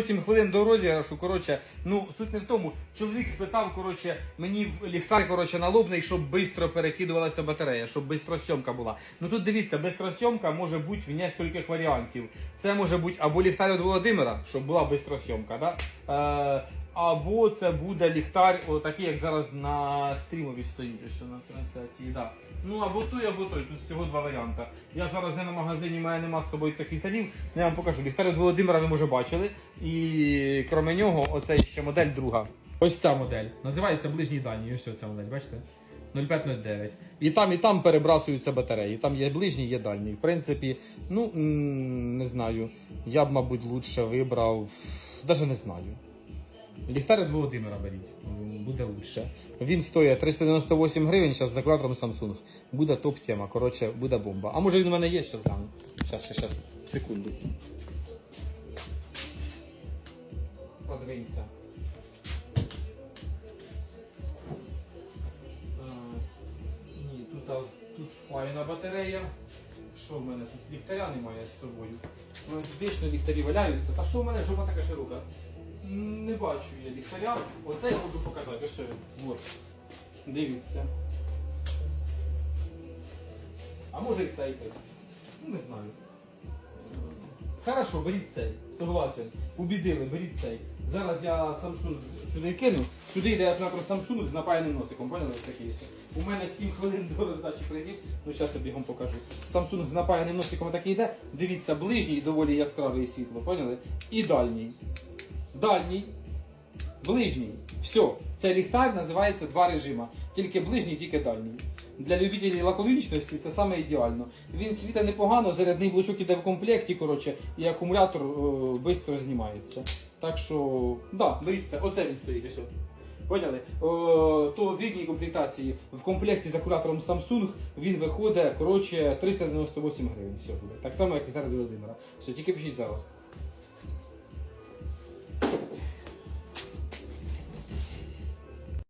8 хвилин до розіграшу, коротше, ну суть не в тому. Чоловік спитав, коротше, мені в ліхтар, коротше, налобний, щоб швидко перекидувалася батарея, щоб бистросйомка була. Ну тут дивіться, бистросйомка може бути в нескольких варіантів. Це може бути або ліхтар від Володимира, щоб була бистросйомка, да? Е, або це буде ліхтар, отакий, як зараз на стрімові стоїть, що на трансляції. Да. Ну або той, або той. Тут всього два варіанти. Я зараз не на магазині, в нема з собою цих ліхтарів. Ну, Я вам покажу. Ліхтар від Володимира ви може бачили. І крім нього, оце ще модель друга. Ось ця модель. Називається ближній дальній. Ось ця модель, бачите? 0509. І там, і там перебрасуються батареї. Там є ближній, є дальній. В принципі, ну не знаю. Я б, мабуть, лучше вибрав. Навіть не знаю. Ліхтар від Володимира беріть, буде лучше. Він стоїть 398 гривень, зараз з акумулятором Samsung. Буде топ-тема, коротше, буде бомба. А може він у мене є, зараз гляну. Зараз, зараз, секунду. Подивіться. А, Ні, тут, тут файна батарея. Що в мене тут? Ліхтаря немає з собою. Ну, ліхтарі валяються. Та що в мене жопа така широка? Не бачу я ліхтаря. Оце я можу показати. Ось він. От. Дивіться. А може і цей пить? Ну, не знаю. Хорошо, беріть цей. Согласен. Убідили, беріть цей. Зараз я Samsung сюди кину. Сюди йде наприклад, Samsung з напаяним носиком. Поняли такий ось? У мене 7 хвилин до роздачі призів. Ну зараз я бігом покажу. Samsung з напаяним носиком такий йде. Дивіться, ближній доволі яскравий світло, поняли? І дальній. Дальній. Ближній. Все. Це ліхтар називається два режима. Тільки ближній, тільки дальній. Для любителів лаконічності це саме ідеально. Він світа непогано, зарядний блочок іде в комплекті, коротше, і акумулятор швидко знімається. Так що, да, беріть це. Оце він стоїть. Ось. Поняли? О, то в рідній комплектації в комплекті з акумулятором Samsung він виходить коротше, 398 гривень. Все буде. Так само, як ліхтар від Володимира. Все, тільки пишіть зараз.